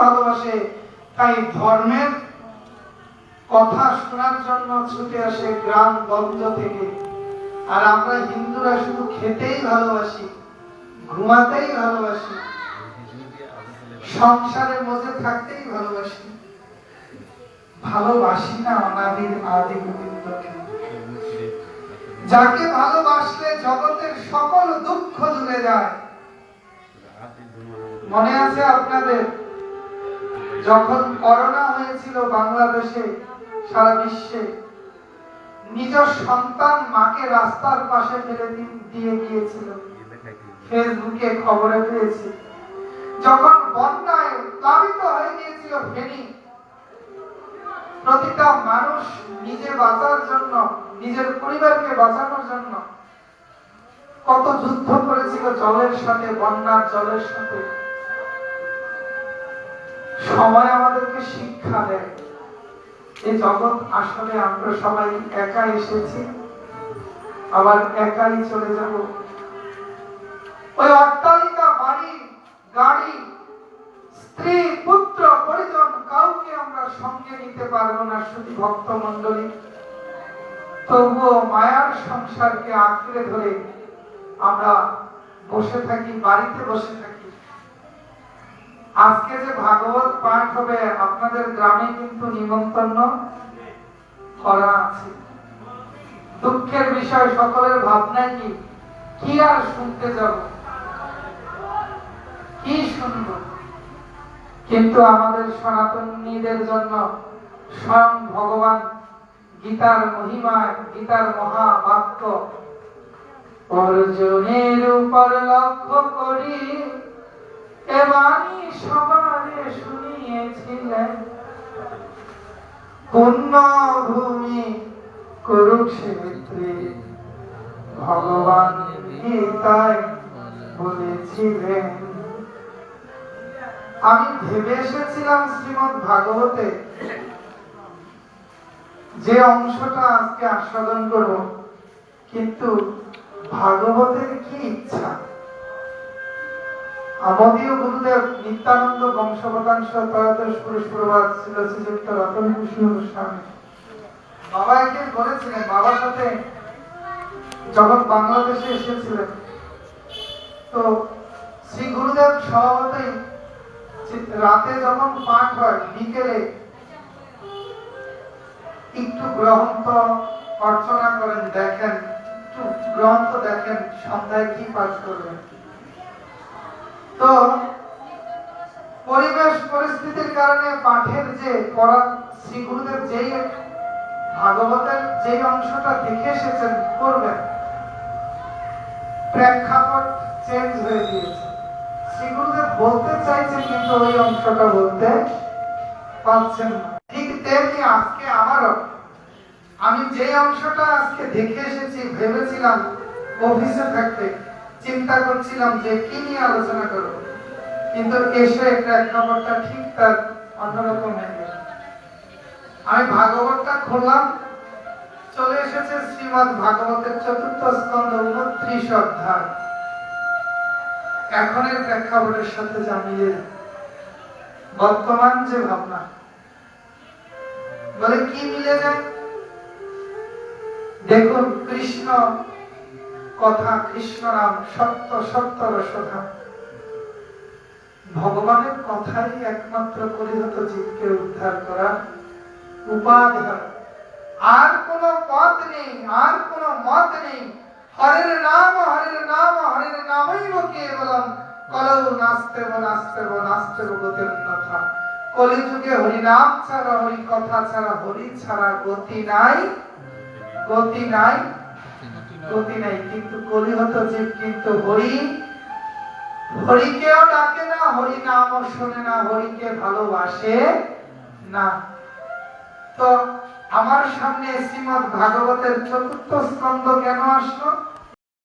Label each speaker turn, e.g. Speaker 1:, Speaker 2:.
Speaker 1: ভালোবাসে, তাই ধর্মের কথা শোনার জন্য ছুটে আসে গ্রাম গঞ্জ থেকে। আর আমরা হিন্দুরা শুধু খেতেই ভালোবাসি, ঘুমাতেই ভালোবাসি, সংসারের মধ্যে থাকতেই ভালোবাসি। ভালোবাসি না আদি যাকে ভালোবাসলে জগতের সকল দুঃখ দূরে যায়। মনে আছে আপনাদের? যখন করোনা হয়েছিল বাংলাদেশে, সারা বিশ্বে, নিজ সন্তান মাকে রাস্তার পাশে ফেলে দিয়ে গিয়েছিল। ফেসবুকে খবরে পেয়েছি। যখন বন্যায় প্লাবিত হয়ে গিয়েছিল ফেনী, প্রতিটা মানুষ নিজে বাঁচার জন্য, নিজের পরিবারকে বাঁচানোর জন্য কত যুদ্ধ করেছিল জলের সাথে, বন্যার জলের সাথে। সময় আমাদেরকে শিক্ষা দেয়। এই জগৎ আসলে আমরা সবাই একা এসেছি, আবার একাই চলে যাব। ওই অট্টালিকা, বাড়ি, গাড়ি, স্ত্রী, পুত্র, পরিজন কাউকে আমরা সঙ্গে নিতে পারব না, শুধু ভক্ত মন্ডলী তবুও মায়ার সংসারকে আঁকড়ে ধরে আমরা বসে থাকি, বাড়িতে বসে থাকি। আজকে যে ভাগবত পাঠ হবে, আপনাদের গ্রামে কিন্তু নিমন্ত্রণ করা আছে। দুঃখের বিষয়, সকলের ভাবনা কি? কি আর শুনতে যাব? কি শুনব? কিন্তু আমাদের সনাতনীদের জন্য স্বয়ং ভগবান গীতার মহিমা গীতার মহাবাক্য, অর্জুনের উপর লক্ষ্য করি আমি ভেবে এসেছিলাম শ্রীমদ ভাগবতে যে অংশটা আজকে আস্বাদন করব কিন্তু ভাগবতের কি ইচ্ছা? আমাদের গুরুদেব নিত্যানন্দ বংশবতাংশ ত্রয়োদশ পুরুষ ছিল শ্রীযুক্ত রতন কুষ্ণ গোস্বামী। বাবা একদিন বলেছিলেন, বাবার সাথে যখন বাংলাদেশে এসেছিলেন। তো শ্রী গুরুদেব স্বভাবতই রাতে যখন পাঠ হয়, বিকেলে একটু গ্রন্থ অর্চনা করেন, দেখেন, একটু গ্রন্থ দেখেন, সন্ধ্যায় কি পাঠ করবেন? তো পরিবেশ পরিস্থিতির কারণে পাঠের যে পড়া শ্রী গুরুদেব যেই ভাগবতের যেই অংশটা দেখে এসেছেন, করবেন। প্রেক্ষাপট চেঞ্জ হয়ে গিয়েছে। শ্রী গুরুদেব বলতে চাইছেন, কিন্তু ওই অংশটা বলতে পারছেন না। ঠিক তেমনি আজকে আমারও, আমি যে অংশটা আজকে দেখে এসেছি, ভেবেছিলাম অফিসে থাকতে চিন্তা করছিলাম যে কি নিয়ে আলোচনা করব। কিন্তু এসে প্রেক্ষাপটটা ঠিক তার অন্যরকম হয়ে গেল। আমি ভাগবতটা খুললাম। চলে এসেছে শ্রীমদ ভাগবতের চতুর্থ স্কন্ধ, উনত্রিশ অধ্যায়। এখনের প্রেক্ষাপটের সাথে যা মিলে যায়। বর্তমান যে ভাবনা, বলে কি মিলে যায়? দেখুন, কৃষ্ণ কথা কৃষ্ণ নাম সত্য সত্য রসধা। ভগবানের কথাই একমাত্র পরিহত জীবকে উদ্ধার করা উপাধার আর কোন পথ নেই, আর কোন মত নেই। হরের নাম হরের নাম, হরের নামই কেবলম কলৌ নাস্তে নাস্তে নাস্তে গতির কথা। কলিযুগে হরি নাম ছাড়া হরি কথা ছাড়া, হরি ছাড়া গতি নাই গতি নাই। গতি নাই, কিন্তু কলিহত জীব, কিন্তু হরি। হরিকেও ডাকে না, হরি নাম শোনে না, হরিকে ভালোবাসে না। তো আমার সামনে শ্রীমদ ভাগবতের চতুর্থ স্কন্ধ কেন আসলো?